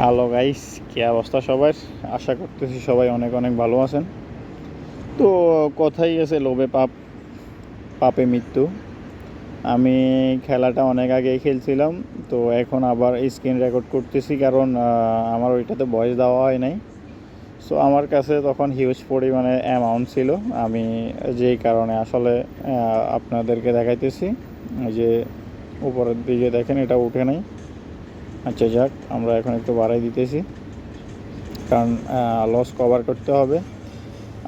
Hello guys কি অবস্থা সবার? আশা করতেছি সবাই অনেক অনেক ভালো আছেন। তো কথাই আছে, লোভে পাপ, পাপে মৃত্যু। আমি খেলাটা অনেক আগেই খেলছিলাম, তো এখন আবার স্ক্রিন রেকর্ড করতেছি কারণ আমার ওইটাতে বয়স দেওয়া হয় নাই। সো আমার কাছে তখন হিউজ পরিমাণে অ্যামাউন্ট ছিল। আমি যেই কারণে আসলে আপনাদেরকে দেখাইতেছি। যে উপরের দিকে দেখেন, এটা উঠে নাই। আচ্ছা যাক, আমরা এখন একটু বাড়াই দিতেছি। কারণ লস কভার করতে হবে।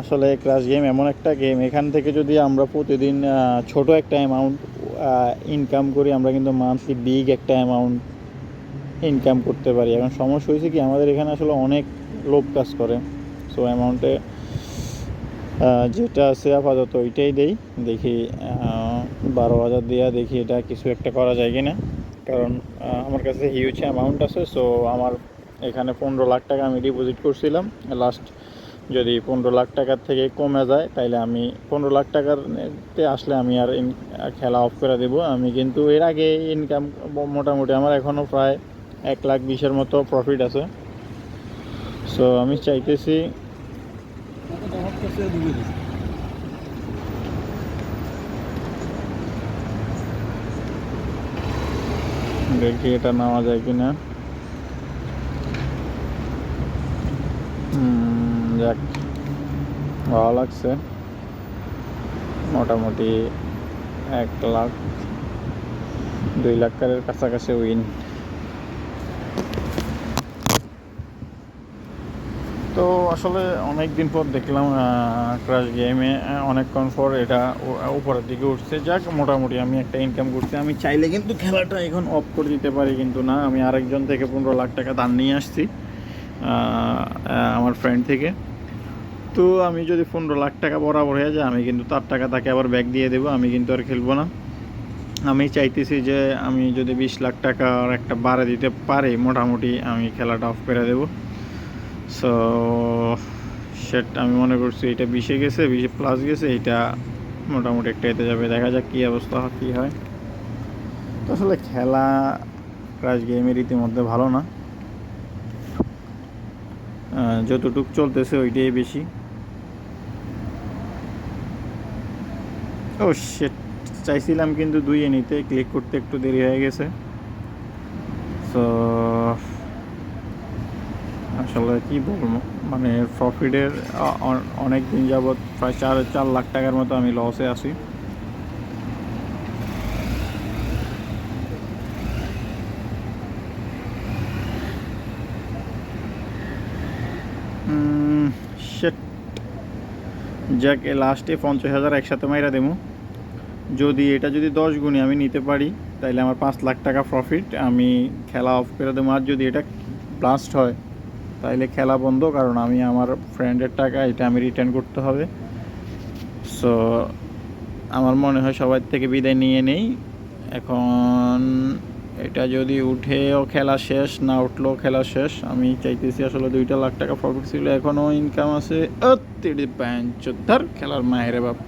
আসলে ক্রাশ গেম এমন একটা গেম এখান থেকে যদি আমরা প্রতিদিন ছোট একটা অ্যামাউন্ট ইনকাম করি, আমরা কিন্তু মান্থলি বিগ একটা অ্যামাউন্ট ইনকাম করতে পারি। এখন সমস্যা হয়েছে কি, আমাদের এখানে আসলে অনেক লোক কাজ করে। সো অ্যামাউন্টে যেটা আছে আপাতত ওইটাই দেই। দেখি বারো হাজার দেওয়া দেখি এটা কিছু একটা করা যায় কি না কারণ আমার কাছে হিউজ অ্যামাউন্ট আছে সো আমার এখানে পনেরো লাখ টাকা আমি ডিপোজিট করছিলাম। লাস্ট যদি পনেরো লাখ টাকার থেকে কমে যায়, তাইলে আমি পনেরো লাখ টাকার তে আসলে আমি আর খেলা অফ করে দেব। আমি কিন্তু এর আগে ইনকাম মোটামুটি আমার এখনও প্রায় এক লাখ বিশের মতো প্রফিট আছে। সো আমি চাইতেছি দেখি এটা নেওয়া যায় কি না যাক, ভালো লাগছে। মোটামুটি এক লাখ, দুই লাখ কারের কাছাকাছি উইন তো আসলে অনেক দিন পর দেখলাম ক্রাশ গেমে অনেকক্ষণ পর এটা উপরের দিকে উঠছে। যাক, মোটামুটি আমি একটা ইনকাম করছি। আমি চাইলে কিন্তু খেলাটা এখন অফ করে দিতে পারি, কিন্তু না, আমি আরেকজন থেকে পনেরো লাখ টাকা দান নিয়ে আসছি আমার ফ্রেন্ড থেকে। তো আমি যদি পনেরো লাখ টাকা বরাবর হয়ে যায়, আমি কিন্তু তার টাকা তাকে আবার ব্যাক দিয়ে দেবো, আমি কিন্তু আর খেলব না। আমি চাইতেছি যে আমি যদি বিশ লাখ টাকার একটা বাড়ে দিতে পারি, মোটামুটি আমি খেলাটা অফ করে দেবো। সো সেট আমি মনে করছি এটা বিশে গেছে, বিশে প্লাস গেছে, এটা মোটামুটি একটা এতে যাবে। দেখা যাক কী অবস্থা কী হয়। তো আসলে খেলা ক্রাশ গেমের ইতিমধ্যে ভালো না। যতটুক চলতেছে ওইটাই বেশি। ও সেট চাইছিলাম কিন্তু দুইয়ে নিতে ক্লিক করতে একটু দেরি হয়ে গেছে। সো আসলে কি বলব? মানে প্রফিটের অনেক দিন যাবৎ প্রায় চার চার লাখ টাকার মতো আমি লসে আছি। সেট যাক লাস্টে পঞ্চাশ হাজার একসাথে মাইরা দেবো যদি এটা যদি দশ গুণে আমি নিতে পারি তাহলে আমার পাঁচ লাখ টাকা প্রফিট আমি খেলা অফ করে দেবো আর যদি এটা ব্লাস্ট হয় তাইলে খেলা বন্ধ, কারণ আমি আমার ফ্রেন্ডের টাকা এটা আমি রিটার্ন করতে হবে। সো আমার মনে হয় সবার থেকে বিদায় নিয়ে নেই। এখন এটা যদি উঠেও খেলা শেষ, না উঠলেও খেলা শেষ, আমি চাইতেছি আসলে দুইটা লাখ টাকা প্রফিট ছিল এখনও ইনকাম আছে। ধর খেলার মায়ের বাপ।